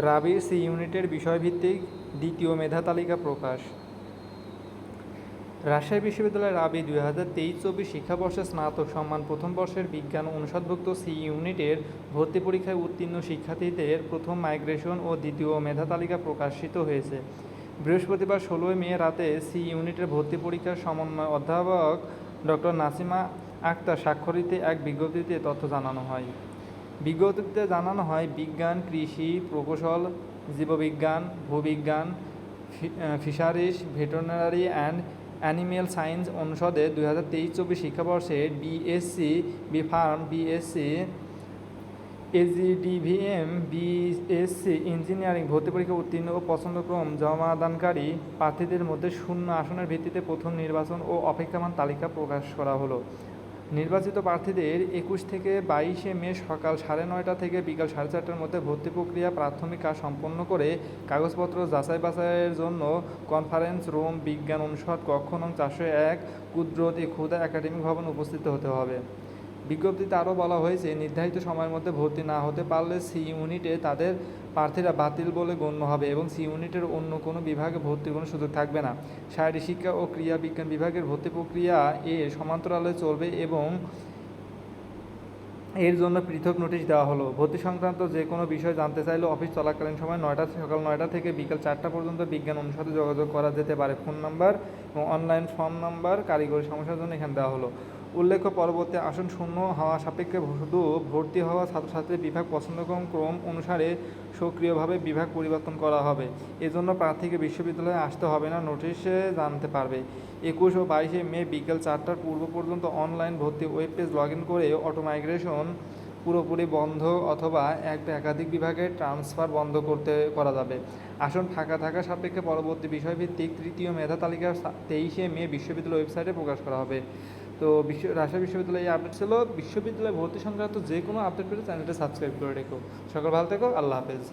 রাবির সি ইউনিটের বিষয়ভিত্তিক দ্বিতীয় মেধা তালিকা প্রকাশ। রাজশাহী বিশ্ববিদ্যালয়ের রাবি দুই হাজার তেইশ চব্বিশ শিক্ষাবর্ষে স্নাতক সম্মান প্রথম বর্ষের বিজ্ঞান অনুষদভুক্ত সি ইউনিটের ভর্তি পরীক্ষায় উত্তীর্ণ শিক্ষার্থীদের প্রথম মাইগ্রেশন ও দ্বিতীয় মেধা তালিকা প্রকাশিত হয়েছে। বৃহস্পতিবার ষোলোই মে রাতে সি ইউনিটের ভর্তি পরীক্ষার সমন্বয় অধ্যাপক ডক্টর নাসিমা আক্তার স্বাক্ষরিতে এক বিজ্ঞপ্তিতে তথ্য জানানো হয়। বিজ্ঞপ্তিতে জানানো হয় বিজ্ঞান কৃষি প্রকৌশল জীববিজ্ঞান ভূবিজ্ঞান ফি- আহ, fisheries veterinary and animal science অনুষদে দুই হাজার তেইশ চব্বিশ শিক্ষাবর্ষে BSc B pharm BSc AGDVM BSc engineering ভর্তি পরীক্ষা উত্তীর্ণ ও পছন্দক্রম জমাদানকারী প্রার্থীদের মধ্যে শূন্য আসনের ভিত্তিতে প্রথম নির্বাচন ও অপেক্ষমান তালিকা প্রকাশ করা হলো। নির্বাচিত প্রার্থীদের একুশ থেকে বাইশে মে সকাল সাড়ে নয়টা থেকে বিকাল সাড়ে চারটার মধ্যে ভর্তি প্রক্রিয়া প্রাথমিক কাজ সম্পন্ন করে কাগজপত্র যাচাই বাছাইয়ের জন্য কনফারেন্স রুম, বিজ্ঞান অনুষদ, কক্ষ নং চারশো এক, কুদরত ক্ষুদা একাডেমিক ভবন উপস্থিত হতে হবে। বিজ্ঞপ্তিতে আরও বলা হয়েছে, নির্ধারিত সময়ের মধ্যে ভর্তি না হতে পারলে সি ইউনিটে তাদের প্রার্থীরা বাতিল বলে গণ্য হবে এবং সি ইউনিটের অন্য কোনো বিভাগে ভর্তির কোনো সুযোগ থাকবে না। শারীরিক শিক্ষা ও ক্রিয়া বিজ্ঞান বিভাগের ভর্তি প্রক্রিয়া এর সমান্তরালে চলবে এবং এর জন্য পৃথক নোটিশ দেওয়া হলো। ভর্তি সংক্রান্ত যে কোনো বিষয় জানতে চাইলে অফিস চলাকালীন সময় নয়টা সকাল নয়টা থেকে বিকাল চারটা পর্যন্ত বিজ্ঞান অনুষদে যোগাযোগ করা যেতে পারে। ফোন নাম্বার এবং অনলাইন ফর্ম নাম্বার, কারিগরি সমস্যার জন্য এখানে দেওয়া হলো। উল্লেখ্য, পরবর্তী আসন শূন্য হওয়া সাপেক্ষে শুধু ভর্তি হওয়া ছাত্রছাত্রীর বিভাগ পছন্দক্রম ক্রম অনুসারে সক্রিয়ভাবে বিভাগ পরিবর্তন করা হবে। এজন্য প্রার্থীকে বিশ্ববিদ্যালয়ে আসতে হবে না, নোটিশে জানতে পারবে। একুশ ও বাইশে মে বিকেল চারটার পূর্ব পর্যন্ত অনলাইন ভর্তি ওয়েব পেজ লগ ইন করে অটো মাইগ্রেশন পুরোপুরি বন্ধ অথবা এক একাধিক বিভাগে ট্রান্সফার বন্ধ করতে করা যাবে। আসন ফাঁকা থাকা সাপেক্ষে পরবর্তী বিষয়ভিত্তিক তৃতীয় মেধা তালিকা তেইশে মে বিশ্ববিদ্যালয় ওয়েবসাইটে প্রকাশ করা হবে। তো বিশ্ব রাজশাহী বিশ্ববিদ্যালয়ে এই আপডেট ছিল। বিশ্ববিদ্যালয়ে ভর্তি সংক্রান্ত যে কোনো আপডেট পেতে চ্যানেলটা সাবস্ক্রাইব করে রেখো। সকাল ভালো থেকো, আল্লাহ হাফেজ।